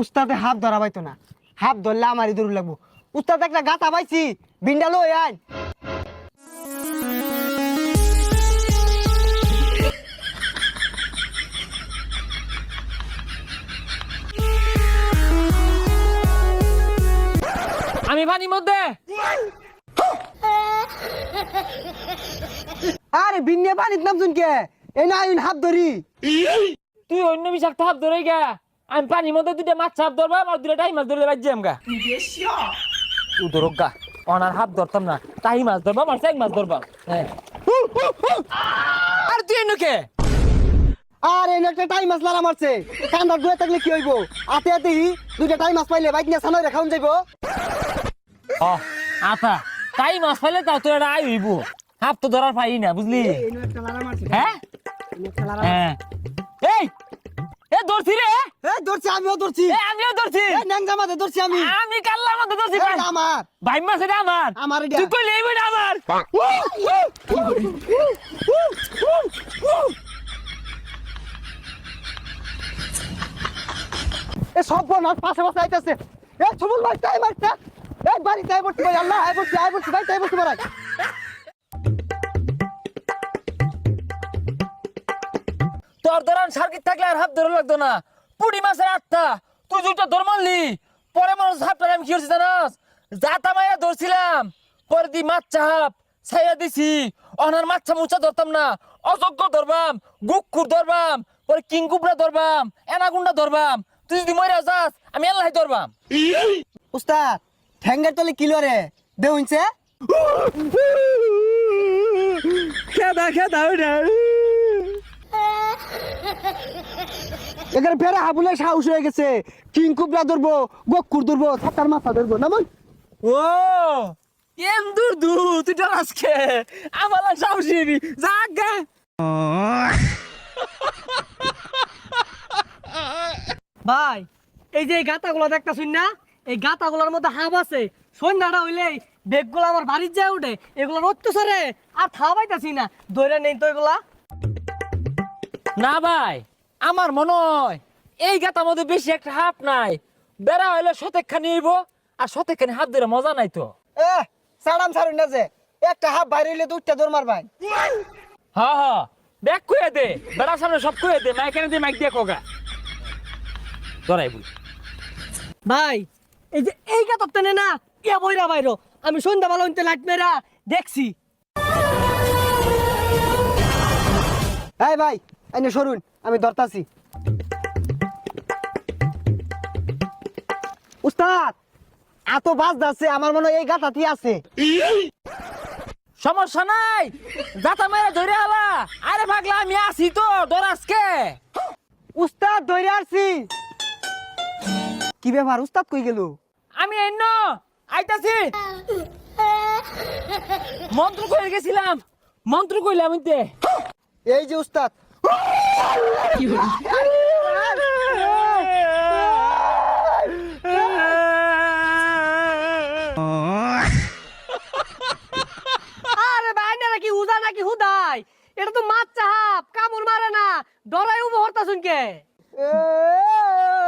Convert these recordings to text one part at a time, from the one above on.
উস্তাদে হাত ধরা পাইতো না। হাত ধরলে আমারই দূর লাগবো। উস্তাদ একটা গাতা পাইছি বিন্ডা লই আয়। আমি পানির মধ্যে। আরে বিন্নে পানির নাম শুনকে এই না আইন হাত ধরি। তুই অন্য বিষাক্ত হাত ধরে গা। আমি পানির মধ্যে দুটা মাছ চাপ ধরবাম আর দুটা টাই মাছ ধরলে বাজ্যাম গা তুই ধরক গা অনার হাত ধরতাম না টাই মাছ ধরবাম আর চাই মাছ ধরবাম হ্যাঁ আর তুই এনুকে আর এই একটা টাইম মাছ লারা মারছে কান্দার দুয়ে থাকলে কি হইব আতে আতে দুইটা টাইম মাছ পাইলে বাইক নিয়ে সামনে রেখাউন যাইব ও আতা টাই মাছ পাইলে তাও তোর এটা আই হইব হাত তো ধরার পাই না বুঝলি হ্যাঁ হ্যাঁ এই ধরছি রে। এ ধরছি আমিও ধরছি। এ আমিও ধরছি। এই ন্যাংজা মাঝে ধরছি আমি। আমি কাল্লার মধ্যে ধরছি এটা আমার। ভাই মাছ এটা আমার। আমার এটা। তুই কইলে এই বইটা আমার। এ সব বোনাস পাশে পাশে আইতাছে। এ সুমন ভাই তাই মারছে। এই বাড়ি তাই বলছি ভাই আল্লাহ আই বলছি আই বলছি ভাই তাই বলছি ভাই ধরান সার্কিট থাকলে আর হাত ধরে লাগতো না। পুড়ি মাছের আটটা তুই দুইটা ধর মারলি। পরে মানুষ হাতটা আমি কি করছি জানাস? জাতা মাইয়া ধরছিলাম পরে দি মাছ চাহাপ ছাইয়া দিছি। অনার মাছা মুচা ধরতাম না। অযোগ্য ধরবাম গুকুর ধরবাম পরে কিংকুবরা ধরবাম এনাগুন্ডা ধরবাম। তুই যদি মরে যাস আমি আল্লাহ ধরবাম। উস্তাদ ঠ্যাঙ্গার তলে কিলো রে দেউনছে খেদা খেদা এখানে ফেরা হাবুলে সাহস হয়ে গেছে। কিং কুবরা ধরবো গকুর ধরবো ছাতার মাথা ধরবো না মন? ও এম দূর দূর তুই আজকে আমার সাহসী জাগা ভাই এই যে গাতাগুলো দেখতেছুন না? এই গাতাগুলোর মধ্যে হাব আছে। সন্ধ্যাটা হইলে বেগগুলো আমার বাড়ির যায় উঠে এগুলোর অত্যাচারে আর থাবাইতাছি না। দৈরা নেই তো এগুলা। না ভাই আমার মনে হয় এই গাতার মধ্যে বেশি একটা হাফ নাই। বেড়া হইলে শতেক খানি হইব আর শতেক খানি হাত ধরে মজা নাই তো। এ সাড়াম সারুন না যে একটা হাফ বাইরে হইলে দুইটা দৌড় মারবাই হ হ ব্যাগ কুয়ে দে বেড়ার সামনে সব কুয়ে দে মাইক এনে দিয়ে মাইক দিয়ে কোগা। ধরাই বল। ভাই এই যে এই গাতার টেনে না ইয়া বইরা বাইরো আমি সন্ধ্যাবেলা হইতে লাইট মেরা দেখছি। এই ভাই এনে সরুন আমি ধরতাছি। উস্তাদ এত বাস যাচ্ছে আমার মনে হয় এই গাথাটি আছে। সমস্যা নাই যাতা মেরে ধরে আলা। আরে পাগলা আমি আছি তো দরাজকে উস্তাদ ধরে আসছি কি ব্যাপার উস্তাদ কই গেল? আমি এন্ন আইতাছি। মন্ত্র কই গেছিলাম মন্ত্র কইলাম ইতে এই যে উস্তাদ আরে ভাই না নাকি হুদা নাকি হুদাই? এটা তো মাছ চাহাপ কামড় মারে না। ডরাই উবো হরতাছুন কে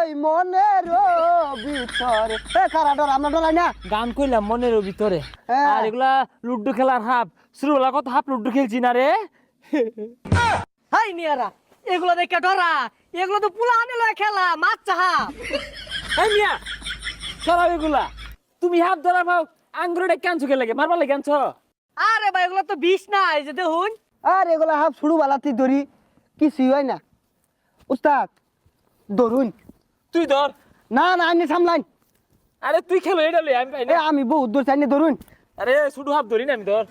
এই মনের ভিতরে। এ খারা ডর আমরা ডরাই না। গান কইলাম মনের ভিতরে। হ্যাঁ। আর এগুলা লুড্ডু খেলার হাফ। শুরুবেলা কত হাফ লুড্ডু খেলছি না রে। হাই নিয়ারা এগুলো দেখে ডরা। এগুলো তো পুলা আনে লয় খেলা মাছ চাহাপ এই মিয়া সরাও এগুলা। তুমি হাফ ধরা পাও আঙ্গুরে ক্যান্সু খেলে লাগে? মারবার লাগে আরে ভাই এগুলো তো বিষ না এই যে দেখুন। আর এগুলা হাফ শুরু বালাতি ধরি কিছুই হয় না। উস্তাদ ধরুন। তুই ধর। না না আইনে সামলাইন। আরে তুই খেলো এটা লই আমি আমি বহুত দূর চাইনে ধরুন। আরে শুধু হাফ ধরি না আমি ধর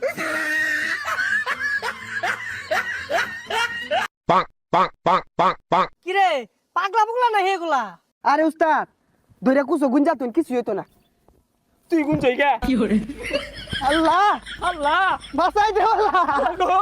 কিরে পাগলা পাগলা না এগুলা আরে উস্তাদ ধরে কুসো গুঞ্জা তুই কিছু হইতো না। তুই কোন জায়গা আল্লাহ! আল্লাহ! বাসাই দে আল্লাহ! গো